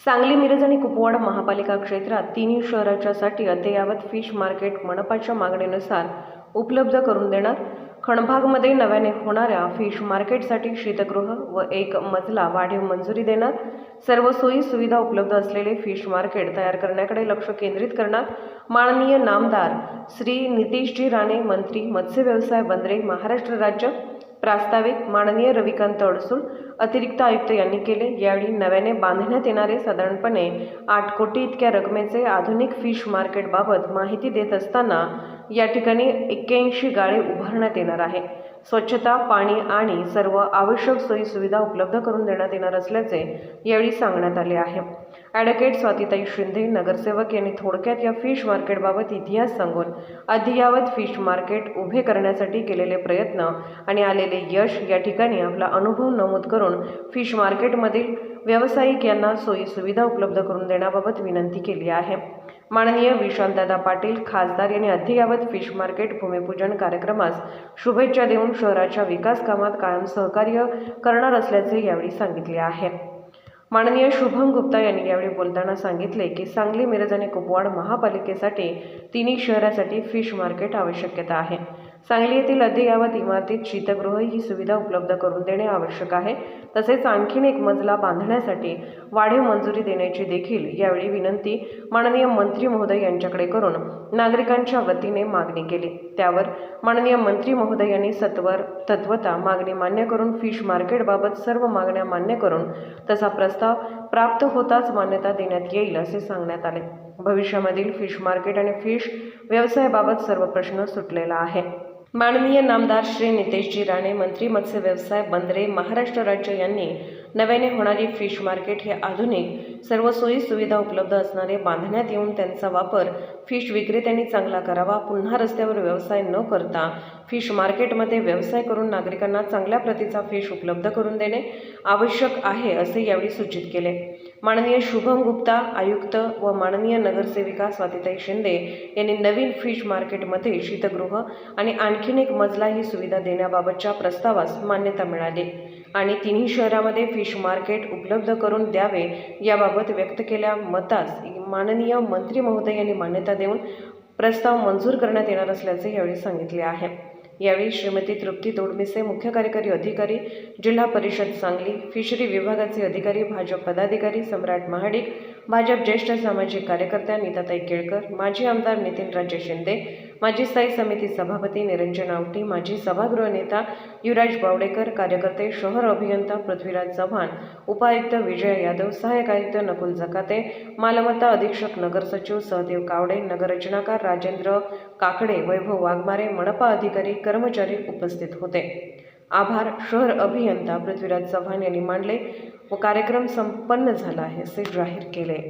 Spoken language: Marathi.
सांगली मिरज आणि कुपवाड महापालिका क्षेत्रात तिन्ही शहराच्यासाठी अद्ययावत फिश मार्केट मनपाच्या मागणीनुसार उपलब्ध करून देणार. खणभागमध्ये नव्याने होणाऱ्या फिश मार्केटसाठी शीतगृह व एक मजला वाढीव मंजुरी देणार. सर्व सोयी सुविधा उपलब्ध असलेले फिश मार्केट तयार करण्याकडे लक्ष केंद्रित करणार. माननीय नामदार श्री नितीशजी राणे मंत्री मत्स्य व्यवसाय बंदरे महाराष्ट्र राज्य प्रास्ताविक माननीय रविकांत अडसूळ अतिरिक्त आयुक्त यांनी केले. यावेळी नव्याने बांधण्यात येणारे साधारणपणे आठ कोटी इतक्या रकमेचे आधुनिक फिश मार्केटबाबत माहिती देत असताना या ठिकाणी एक्क्याऐंशी गाळे उभारण्यात येणार आहे. स्वच्छता पाणी आणि सर्व आवश्यक सोयीसुविधा उपलब्ध करून देण्यात येणार असल्याचे यावेळी सांगण्यात आले आहे. ॲडव्होकेट स्वातीताई शिंदे नगरसेवक यांनी थोडक्यात या फिश मार्केटबाबत इतिहास सांगून अद्ययावत फिश मार्केट उभे करण्यासाठी केलेले प्रयत्न आणि आलेले यश या ठिकाणी आपला अनुभव नमूद करून फिश मार्केटमधील व्यावसायिक यांना सोयीसुविधा उपलब्ध करून देण्याबाबत विनंती केली आहे. माननीय विशांतदादा पाटील खासदार यांनी अद्ययावत फिश मार्केट भूमिपूजन कार्यक्रमास शुभेच्छा देऊन शहराच्या विकास कामात कायम सहकार्य करणार असल्याचे यावेळी सांगितले आहे. माननीय शुभम गुप्ता यांनी यावेळी बोलताना सांगितले की सांगली मिरज आणि कुपवाड महापालिकेसाठी तिन्ही शहरासाठी फिश मार्केट आवश्यकता आहे. सांगली येथील अद्ययावत इमारतीत शीतगृह ही सुविधा उपलब्ध करून देणे आवश्यक आहे. तसेच आणखीन एक मजला बांधण्यासाठी वाढीव मंजुरी देण्याची देखील यावेळी विनंती माननीय मंत्री महोदय यांच्याकडे करून नागरिकांच्या वतीने मागणी केली. त्यावर माननीय मंत्री महोदय यांनी सत्वर तत्वता मागणी मान्य करून फिश मार्केटबाबत सर्व मागण्या मान्य करून तसा प्रस्ताव प्राप्त होताच मान्यता देण्यात येईल असे सांगण्यात आले. भविष्यामधील फिश मार्केट आणि फिश व्यवसायाबाबत सर्व प्रश्न सुटलेला आहे. माननीय नामदार श्री नितेशजी राणे मंत्री मत्स्य व्यवसाय बंदरे महाराष्ट्र राज्य यांनी नव्याने होणारी फिश मार्केट हे आधुनिक सर्व सोयी सुविधा उपलब्ध असणारे बांधण्यात येऊन त्यांचा वापर फिश विक्रेत्यांनी चांगला करावा. पुन्हा रस्त्यावर व्यवसाय न करता फिश मार्केटमध्ये व्यवसाय करून नागरिकांना चांगल्या प्रतीचा फिश उपलब्ध करून देणे आवश्यक आहे असे यावेळी सूचित केले. माननीय शुभम गुप्ता आयुक्त व माननीय नगरसेविका स्वातिताई शिंदे यांनी नवीन फिश मार्केटमध्ये शीतगृह आणि आणखीन एक मजला ही सुविधा देण्याबाबतच्या प्रस्तावास मान्यता मिळाली. आणि तिन्ही शहरामध्ये फिश मार्केट उपलब्ध करून द्यावे याबाबत व्यक्त केल्या मतास माननीय मंत्री महोदय यांनी मान्यता देऊन प्रस्ताव मंजूर करण्यात येणार असल्याचे यावेळी सांगितले आहे. यावेळी श्रीमती तृप्ती तोडमिसे मुख्य कार्यकारी अधिकारी जिल्हा परिषद सांगली फिशरी विभागाचे अधिकारी भाजप पदाधिकारी सम्राट महाडिक भाजप ज्येष्ठ सामाजिक कार्यकर्त्या नीताताई केळकर माजी आमदार नितीन राजे शिंदे माजी स्थायी समिती सभापती निरंजन आवटी माजी सभागृह नेता युवराज बावडेकर कार्यकर्ते शहर अभियंता पृथ्वीराज चव्हाण उपायुक्त विजय यादव सहाय्यक आयुक्त नकुल जकाते मालमत्ता अधीक्षक नगर सचिव सहदेव कावडे नगररचनाकार राजेंद्र काकडे वैभव वाघमारे मनपा अधिकारी कर्मचारी उपस्थित होते. आभार शहर अभियंता पृथ्वीराज चव्हाण यांनी मांडले व कार्यक्रम संपन्न झाला आहे असे जाहीर केले.